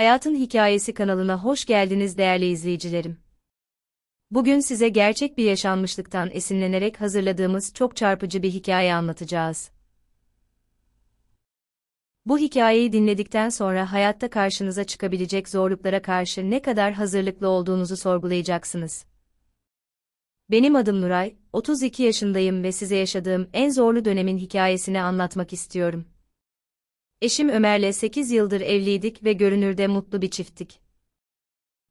Hayatın Hikayesi kanalına hoş geldiniz değerli izleyicilerim. Bugün size gerçek bir yaşanmışlıktan esinlenerek hazırladığımız çok çarpıcı bir hikaye anlatacağız. Bu hikayeyi dinledikten sonra hayatta karşınıza çıkabilecek zorluklara karşı ne kadar hazırlıklı olduğunuzu sorgulayacaksınız. Benim adım Nuray, 32 yaşındayım ve size yaşadığım en zorlu dönemin hikayesini anlatmak istiyorum. Eşim Ömer'le 8 yıldır evliydik ve görünürde mutlu bir çifttik.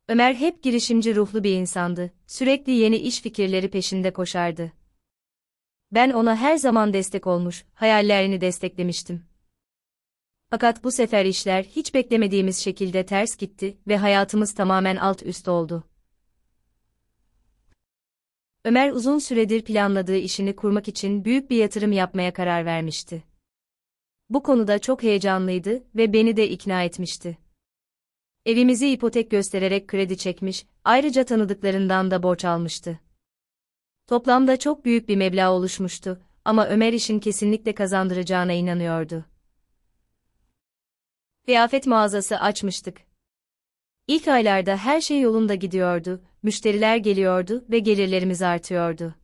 Ömer hep girişimci ruhlu bir insandı, sürekli yeni iş fikirleri peşinde koşardı. Ben ona her zaman destek olmuş, hayallerini desteklemiştim. Fakat bu sefer işler hiç beklemediğimiz şekilde ters gitti ve hayatımız tamamen alt üst oldu. Ömer uzun süredir planladığı işini kurmak için büyük bir yatırım yapmaya karar vermişti. Bu konuda çok heyecanlıydı ve beni de ikna etmişti. Evimizi ipotek göstererek kredi çekmiş, ayrıca tanıdıklarından da borç almıştı. Toplamda çok büyük bir meblağ oluşmuştu ama Ömer işin kesinlikle kazandıracağına inanıyordu. Kıyafet mağazası açmıştık. İlk aylarda her şey yolunda gidiyordu, müşteriler geliyordu ve gelirlerimiz artıyordu.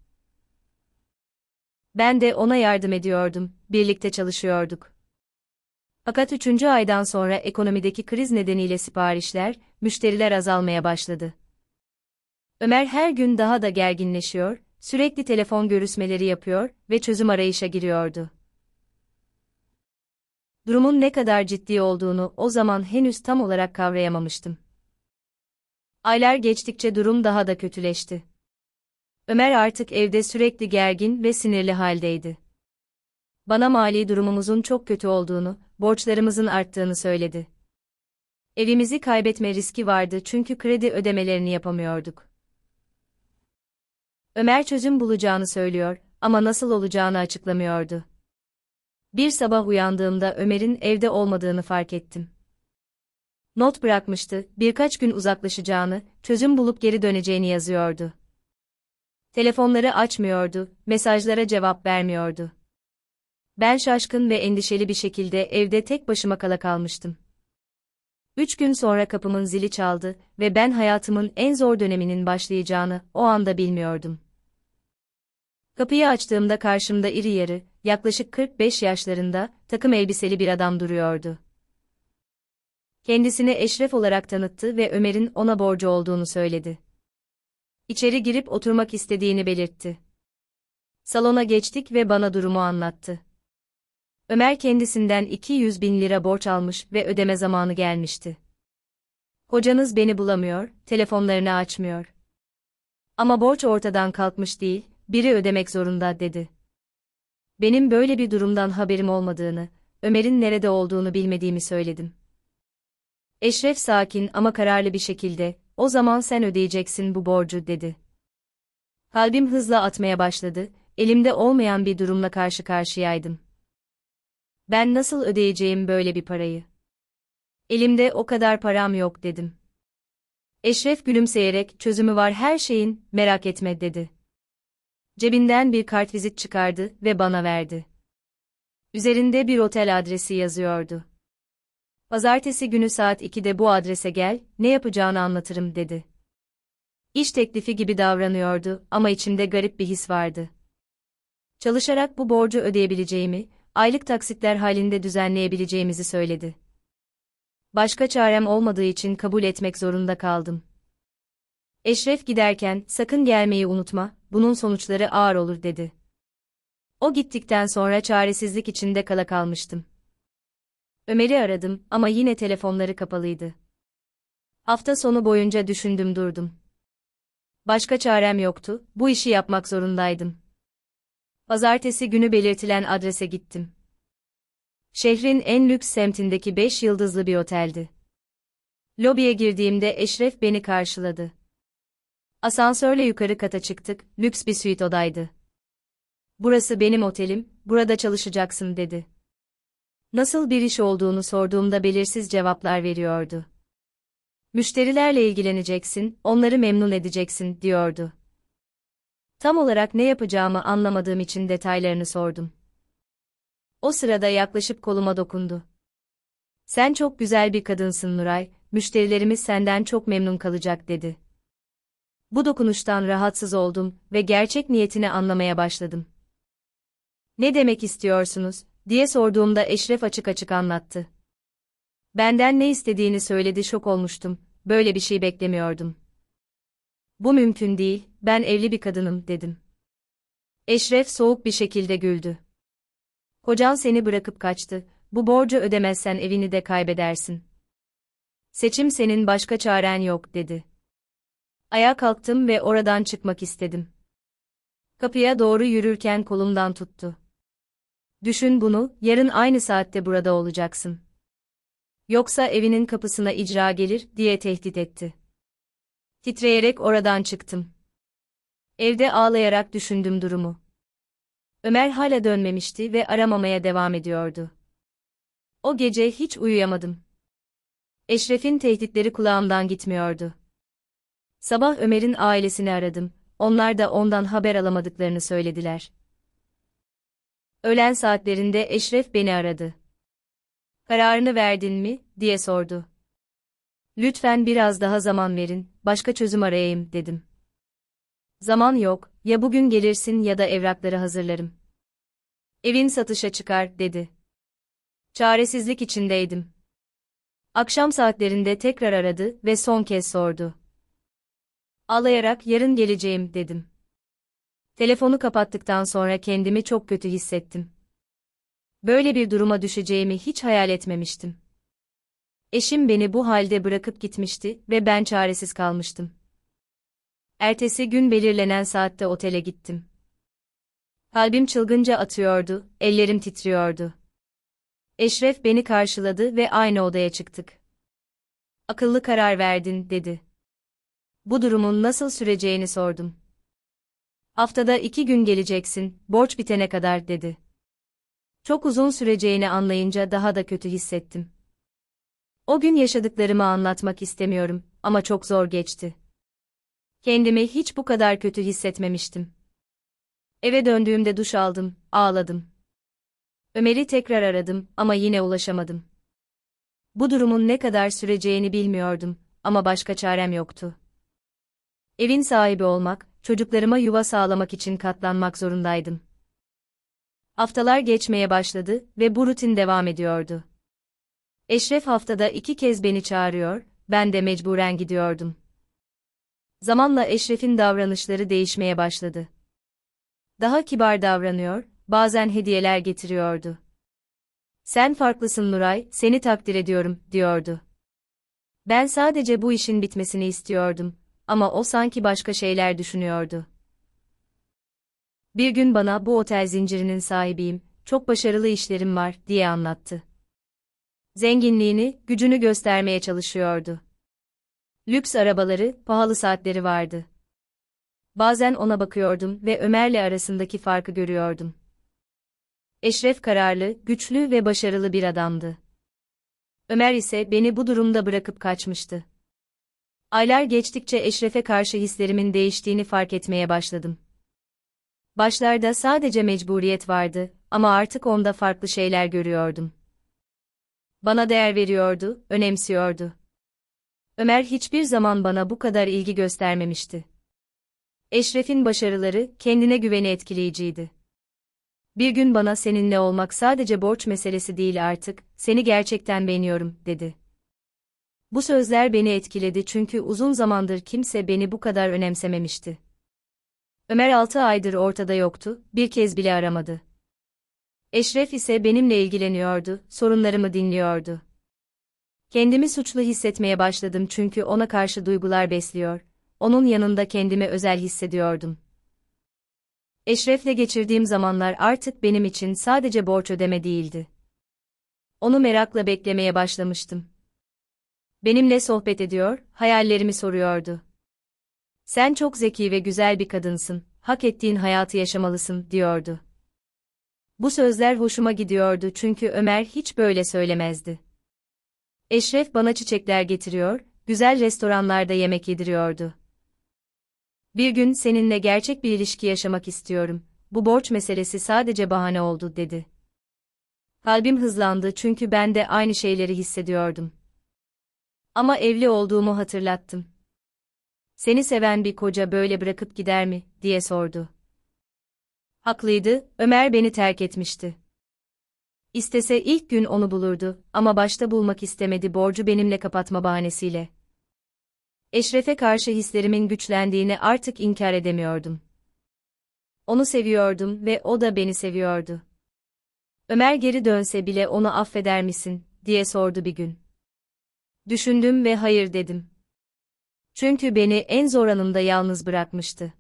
Ben de ona yardım ediyordum, birlikte çalışıyorduk. Fakat üçüncü aydan sonra ekonomideki kriz nedeniyle siparişler, müşteriler azalmaya başladı. Ömer her gün daha da gerginleşiyor, sürekli telefon görüşmeleri yapıyor ve çözüm arayışa giriyordu. Durumun ne kadar ciddi olduğunu o zaman henüz tam olarak kavrayamamıştım. Aylar geçtikçe durum daha da kötüleşti. Ömer artık evde sürekli gergin ve sinirli haldeydi. Bana mali durumumuzun çok kötü olduğunu, borçlarımızın arttığını söyledi. Evimizi kaybetme riski vardı çünkü kredi ödemelerini yapamıyorduk. Ömer çözüm bulacağını söylüyor ama nasıl olacağını açıklamıyordu. Bir sabah uyandığımda Ömer'in evde olmadığını fark ettim. Not bırakmıştı, birkaç gün uzaklaşacağını, çözüm bulup geri döneceğini yazıyordu. Telefonları açmıyordu, mesajlara cevap vermiyordu. Ben şaşkın ve endişeli bir şekilde evde tek başıma kala kalmıştım. Üç gün sonra kapımın zili çaldı ve ben hayatımın en zor döneminin başlayacağını o anda bilmiyordum. Kapıyı açtığımda karşımda iri yarı, yaklaşık 45 yaşlarında, takım elbiseli bir adam duruyordu. Kendisini Eşref olarak tanıttı ve Ömer'in ona borcu olduğunu söyledi. İçeri girip oturmak istediğini belirtti. Salona geçtik ve bana durumu anlattı. Ömer kendisinden 200 bin lira borç almış ve ödeme zamanı gelmişti. Kocanız beni bulamıyor, telefonlarını açmıyor. Ama borç ortadan kalkmış değil, biri ödemek zorunda dedi. Benim böyle bir durumdan haberim olmadığını, Ömer'in nerede olduğunu bilmediğimi söyledim. Eşref sakin ama kararlı bir şekilde, o zaman sen ödeyeceksin bu borcu dedi. Kalbim hızla atmaya başladı, elimde olmayan bir durumla karşı karşıyaydım. Ben nasıl ödeyeceğim böyle bir parayı? Elimde o kadar param yok dedim. Eşref gülümseyerek çözümü var her şeyin, merak etme dedi. Cebinden bir kartvizit çıkardı ve bana verdi. Üzerinde bir otel adresi yazıyordu. Pazartesi günü saat 2'de bu adrese gel, ne yapacağını anlatırım dedi. İş teklifi gibi davranıyordu ama içimde garip bir his vardı. Çalışarak bu borcu ödeyebileceğimi, aylık taksitler halinde düzenleyebileceğimizi söyledi. Başka çarem olmadığı için kabul etmek zorunda kaldım. Eşref giderken, sakın gelmeyi unutma, bunun sonuçları ağır olur dedi. O gittikten sonra çaresizlik içinde kala kalmıştım. Ömer'i aradım ama yine telefonları kapalıydı. Hafta sonu boyunca düşündüm durdum. Başka çarem yoktu, bu işi yapmak zorundaydım. Pazartesi günü belirtilen adrese gittim. Şehrin en lüks semtindeki 5 yıldızlı bir oteldi. Lobiye girdiğimde Eşref beni karşıladı. Asansörle yukarı kata çıktık, lüks bir suite odaydı. Burası benim otelim, burada çalışacaksın dedi. Nasıl bir iş olduğunu sorduğumda belirsiz cevaplar veriyordu. Müşterilerle ilgileneceksin, onları memnun edeceksin, diyordu. Tam olarak ne yapacağımı anlamadığım için detaylarını sordum. O sırada yaklaşıp koluma dokundu. Sen çok güzel bir kadınsın Nuray, müşterilerimiz senden çok memnun kalacak dedi. Bu dokunuştan rahatsız oldum ve gerçek niyetini anlamaya başladım. Ne demek istiyorsunuz, diye sorduğumda Eşref açık açık anlattı. Benden ne istediğini söyledi şok olmuştum, böyle bir şey beklemiyordum. Bu mümkün değil, ben evli bir kadınım, dedim. Eşref soğuk bir şekilde güldü. Kocan seni bırakıp kaçtı, bu borcu ödemezsen evini de kaybedersin. Seçim senin başka çaren yok, dedi. Ayağa kalktım ve oradan çıkmak istedim. Kapıya doğru yürürken kolumdan tuttu. Düşün bunu, yarın aynı saatte burada olacaksın. Yoksa evinin kapısına icra gelir, diye tehdit etti. Titreyerek oradan çıktım. Evde ağlayarak düşündüm durumu. Ömer hala dönmemişti ve aramamaya devam ediyordu. O gece hiç uyuyamadım. Eşref'in tehditleri kulağımdan gitmiyordu. Sabah Ömer'in ailesini aradım, onlar da ondan haber alamadıklarını söylediler. Öğlen saatlerinde Eşref beni aradı. Kararını verdin mi, diye sordu. Lütfen biraz daha zaman verin, başka çözüm arayayım, dedim. Zaman yok, ya bugün gelirsin ya da evrakları hazırlarım. Evin satışa çıkar, dedi. Çaresizlik içindeydim. Akşam saatlerinde tekrar aradı ve son kez sordu. Ağlayarak yarın geleceğim, dedim. Telefonu kapattıktan sonra kendimi çok kötü hissettim. Böyle bir duruma düşeceğimi hiç hayal etmemiştim. Eşim beni bu halde bırakıp gitmişti ve ben çaresiz kalmıştım. Ertesi gün belirlenen saatte otele gittim. Kalbim çılgınca atıyordu, ellerim titriyordu. Eşref beni karşıladı ve aynı odaya çıktık. Akıllı karar verdin, dedi. Bu durumun nasıl süreceğini sordum. Haftada iki gün geleceksin, borç bitene kadar, dedi. Çok uzun süreceğini anlayınca daha da kötü hissettim. O gün yaşadıklarımı anlatmak istemiyorum ama çok zor geçti. Kendimi hiç bu kadar kötü hissetmemiştim. Eve döndüğümde duş aldım, ağladım. Ömer'i tekrar aradım ama yine ulaşamadım. Bu durumun ne kadar süreceğini bilmiyordum ama başka çarem yoktu. Evin sahibi olmak, çocuklarıma yuva sağlamak için katlanmak zorundaydım. Haftalar geçmeye başladı ve bu rutin devam ediyordu. Eşref haftada iki kez beni çağırıyor, ben de mecburen gidiyordum. Zamanla Eşref'in davranışları değişmeye başladı. Daha kibar davranıyor, bazen hediyeler getiriyordu. Sen farklısın Nuray, seni takdir ediyorum, diyordu. Ben sadece bu işin bitmesini istiyordum ama o sanki başka şeyler düşünüyordu. Bir gün bana bu otel zincirinin sahibiyim, çok başarılı işlerim var, diye anlattı. Zenginliğini, gücünü göstermeye çalışıyordu. Lüks arabaları, pahalı saatleri vardı. Bazen ona bakıyordum ve Ömer'le arasındaki farkı görüyordum. Eşref kararlı, güçlü ve başarılı bir adamdı. Ömer ise beni bu durumda bırakıp kaçmıştı. Aylar geçtikçe Eşref'e karşı hislerimin değiştiğini fark etmeye başladım. Başlarda sadece mecburiyet vardı ama artık onda farklı şeyler görüyordum. Bana değer veriyordu, önemsiyordu. Ömer hiçbir zaman bana bu kadar ilgi göstermemişti. Eşref'in başarıları, kendine güveni etkileyiciydi. Bir gün bana seninle olmak sadece borç meselesi değil artık, seni gerçekten beğeniyorum, dedi. Bu sözler beni etkiledi çünkü uzun zamandır kimse beni bu kadar önemsememişti. Ömer altı aydır ortada yoktu, bir kez bile aramadı. Eşref ise benimle ilgileniyordu, sorunlarımı dinliyordu. Kendimi suçlu hissetmeye başladım çünkü ona karşı duygular besliyor, onun yanında kendimi özel hissediyordum. Eşref'le geçirdiğim zamanlar artık benim için sadece borç ödeme değildi. Onu merakla beklemeye başlamıştım. Benimle sohbet ediyor, hayallerimi soruyordu. Sen çok zeki ve güzel bir kadınsın, hak ettiğin hayatı yaşamalısın, diyordu. Bu sözler hoşuma gidiyordu çünkü Ömer hiç böyle söylemezdi. Eşref bana çiçekler getiriyor, güzel restoranlarda yemek yediriyordu. Bir gün seninle gerçek bir ilişki yaşamak istiyorum. Bu borç meselesi sadece bahane oldu, dedi. Kalbim hızlandı çünkü ben de aynı şeyleri hissediyordum. Ama evli olduğumu hatırlattım. Seni seven bir koca böyle bırakıp gider mi, diye sordu. Haklıydı, Ömer beni terk etmişti. İstese ilk gün onu bulurdu ama başta bulmak istemedi borcu benimle kapatma bahanesiyle. Eşref'e karşı hislerimin güçlendiğini artık inkar edemiyordum. Onu seviyordum ve o da beni seviyordu. Ömer geri dönse bile onu affeder misin, diye sordu bir gün. Düşündüm ve hayır dedim. Çünkü beni en zor anımda yalnız bırakmıştı.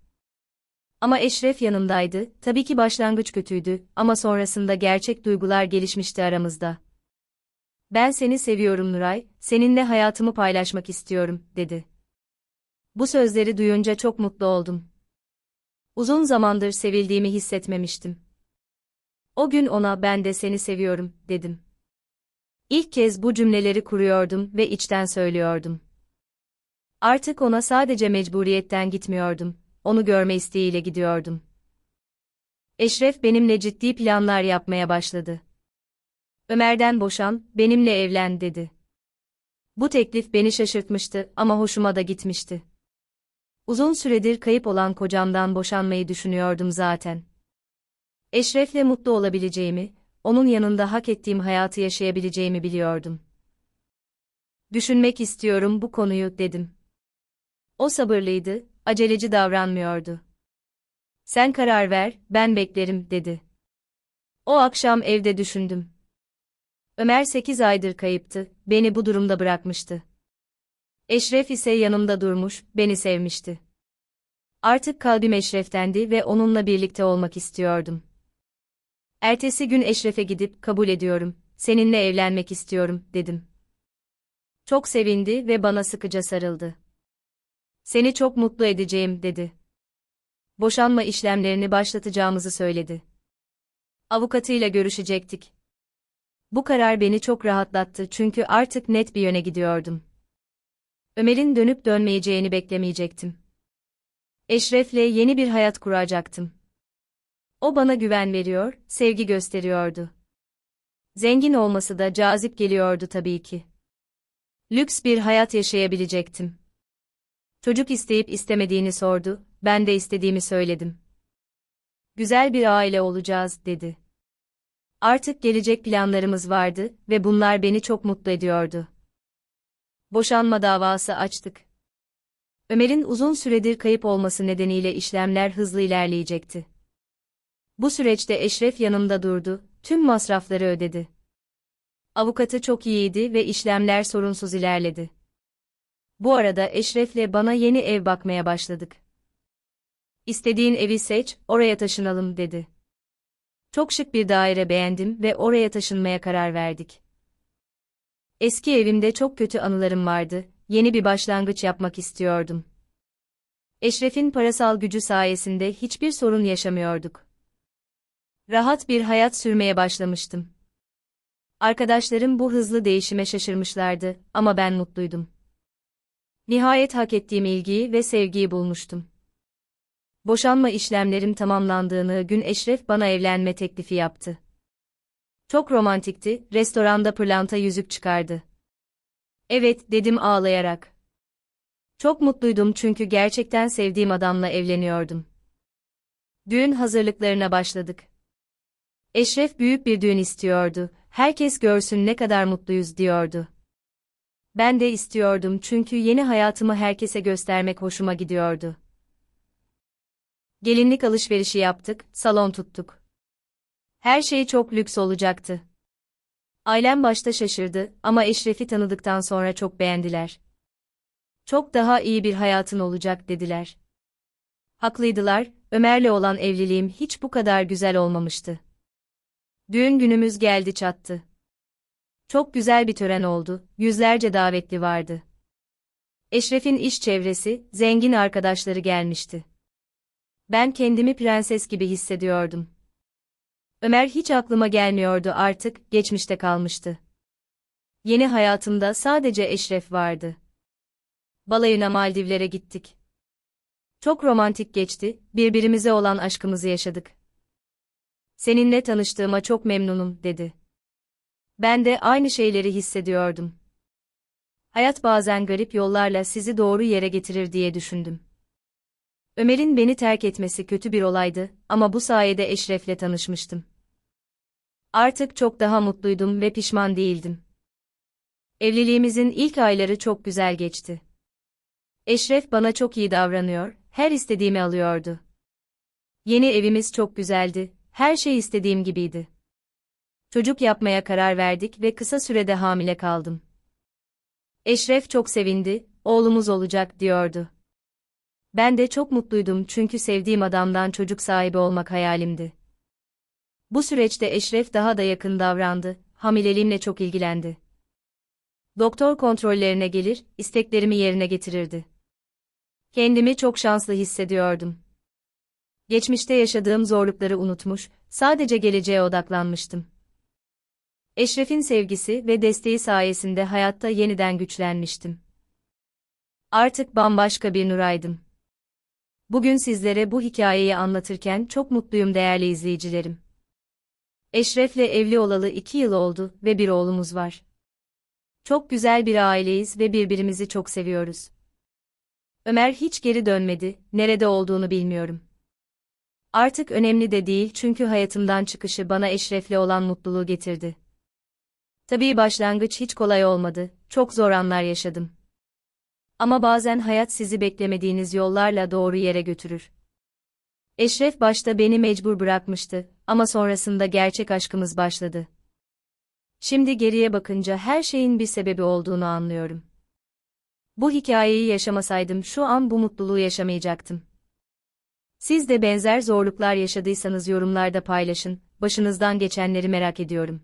Ama Eşref yanımdaydı, tabii ki başlangıç kötüydü ama sonrasında gerçek duygular gelişmişti aramızda. Ben seni seviyorum Nuray, seninle hayatımı paylaşmak istiyorum, dedi. Bu sözleri duyunca çok mutlu oldum. Uzun zamandır sevildiğimi hissetmemiştim. O gün ona ben de seni seviyorum, dedim. İlk kez bu cümleleri kuruyordum ve içten söylüyordum. Artık ona sadece mecburiyetten gitmiyordum, onu görme isteğiyle gidiyordum. Eşref benimle ciddi planlar yapmaya başladı. Ömer'den boşan, benimle evlen dedi. Bu teklif beni şaşırtmıştı ama hoşuma da gitmişti. Uzun süredir kayıp olan kocamdan boşanmayı düşünüyordum zaten. Eşref'le mutlu olabileceğimi, onun yanında hak ettiğim hayatı yaşayabileceğimi biliyordum. Düşünmek istiyorum bu konuyu, dedim. O sabırlıydı, aceleci davranmıyordu. Sen karar ver, ben beklerim, dedi. O akşam evde düşündüm. Ömer sekiz aydır kayıptı, beni bu durumda bırakmıştı. Eşref ise yanımda durmuş, beni sevmişti. Artık kalbim Eşref'tendi ve onunla birlikte olmak istiyordum. Ertesi gün Eşref'e gidip kabul ediyorum, seninle evlenmek istiyorum, dedim. Çok sevindi ve bana sıkıca sarıldı. Seni çok mutlu edeceğim, dedi. Boşanma işlemlerini başlatacağımızı söyledi. Avukatıyla görüşecektik. Bu karar beni çok rahatlattı çünkü artık net bir yöne gidiyordum. Ömer'in dönüp dönmeyeceğini beklemeyecektim. Eşref'le yeni bir hayat kuracaktım. O bana güven veriyor, sevgi gösteriyordu. Zengin olması da cazip geliyordu tabii ki. Lüks bir hayat yaşayabilecektim. Çocuk isteyip istemediğini sordu, ben de istediğimi söyledim. Güzel bir aile olacağız, dedi. Artık gelecek planlarımız vardı ve bunlar beni çok mutlu ediyordu. Boşanma davası açtık. Ömer'in uzun süredir kayıp olması nedeniyle işlemler hızlı ilerleyecekti. Bu süreçte Eşref yanımda durdu, tüm masrafları ödedi. Avukatı çok iyiydi ve işlemler sorunsuz ilerledi. Bu arada Eşref'le bana yeni ev bakmaya başladık. İstediğin evi seç, oraya taşınalım dedi. Çok şık bir daire beğendim ve oraya taşınmaya karar verdik. Eski evimde çok kötü anılarım vardı, yeni bir başlangıç yapmak istiyordum. Eşref'in parasal gücü sayesinde hiçbir sorun yaşamıyorduk. Rahat bir hayat sürmeye başlamıştım. Arkadaşlarım bu hızlı değişime şaşırmışlardı ama ben mutluydum. Nihayet hak ettiğim ilgiyi ve sevgiyi bulmuştum. Boşanma işlemlerim tamamlandığını gün Eşref bana evlenme teklifi yaptı. Çok romantikti, restoranda pırlanta yüzük çıkardı. Evet, dedim ağlayarak. Çok mutluydum çünkü gerçekten sevdiğim adamla evleniyordum. Düğün hazırlıklarına başladık. Eşref büyük bir düğün istiyordu, herkes görsün ne kadar mutluyuz diyordu. Ben de istiyordum çünkü yeni hayatımı herkese göstermek hoşuma gidiyordu. Gelinlik alışverişi yaptık, salon tuttuk. Her şey çok lüks olacaktı. Ailem başta şaşırdı ama Eşref'i tanıdıktan sonra çok beğendiler. Çok daha iyi bir hayatın olacak dediler. Haklıydılar, Ömer'le olan evliliğim hiç bu kadar güzel olmamıştı. Düğün günümüz geldi çattı. Çok güzel bir tören oldu, yüzlerce davetli vardı. Eşref'in iş çevresi, zengin arkadaşları gelmişti. Ben kendimi prenses gibi hissediyordum. Ömer hiç aklıma gelmiyordu artık, geçmişte kalmıştı. Yeni hayatımda sadece Eşref vardı. Balayına Maldivlere gittik. Çok romantik geçti, birbirimize olan aşkımızı yaşadık. Seninle tanıştığıma çok memnunum, dedi. Ben de aynı şeyleri hissediyordum. Hayat bazen garip yollarla sizi doğru yere getirir diye düşündüm. Ömer'in beni terk etmesi kötü bir olaydı ama bu sayede Eşref'le tanışmıştım. Artık çok daha mutluydum ve pişman değildim. Evliliğimizin ilk ayları çok güzel geçti. Eşref bana çok iyi davranıyor, her istediğimi alıyordu. Yeni evimiz çok güzeldi, her şey istediğim gibiydi. Çocuk yapmaya karar verdik ve kısa sürede hamile kaldım. Eşref çok sevindi, oğlumuz olacak diyordu. Ben de çok mutluydum çünkü sevdiğim adamdan çocuk sahibi olmak hayalimdi. Bu süreçte Eşref daha da yakın davrandı, hamileliğimle çok ilgilendi. Doktor kontrollerine gelir, isteklerimi yerine getirirdi. Kendimi çok şanslı hissediyordum. Geçmişte yaşadığım zorlukları unutmuş, sadece geleceğe odaklanmıştım. Eşref'in sevgisi ve desteği sayesinde hayatta yeniden güçlenmiştim. Artık bambaşka bir Nuray'dım. Bugün sizlere bu hikayeyi anlatırken çok mutluyum değerli izleyicilerim. Eşref'le evli olalı iki yıl oldu ve bir oğlumuz var. Çok güzel bir aileyiz ve birbirimizi çok seviyoruz. Ömer hiç geri dönmedi, nerede olduğunu bilmiyorum. Artık önemli de değil çünkü hayatımdan çıkışı bana Eşref'le olan mutluluğu getirdi. Tabii başlangıç hiç kolay olmadı, çok zor anlar yaşadım. Ama bazen hayat sizi beklemediğiniz yollarla doğru yere götürür. Eşref başta beni mecbur bırakmıştı ama sonrasında gerçek aşkımız başladı. Şimdi geriye bakınca her şeyin bir sebebi olduğunu anlıyorum. Bu hikayeyi yaşamasaydım şu an bu mutluluğu yaşamayacaktım. Siz de benzer zorluklar yaşadıysanız yorumlarda paylaşın, başınızdan geçenleri merak ediyorum.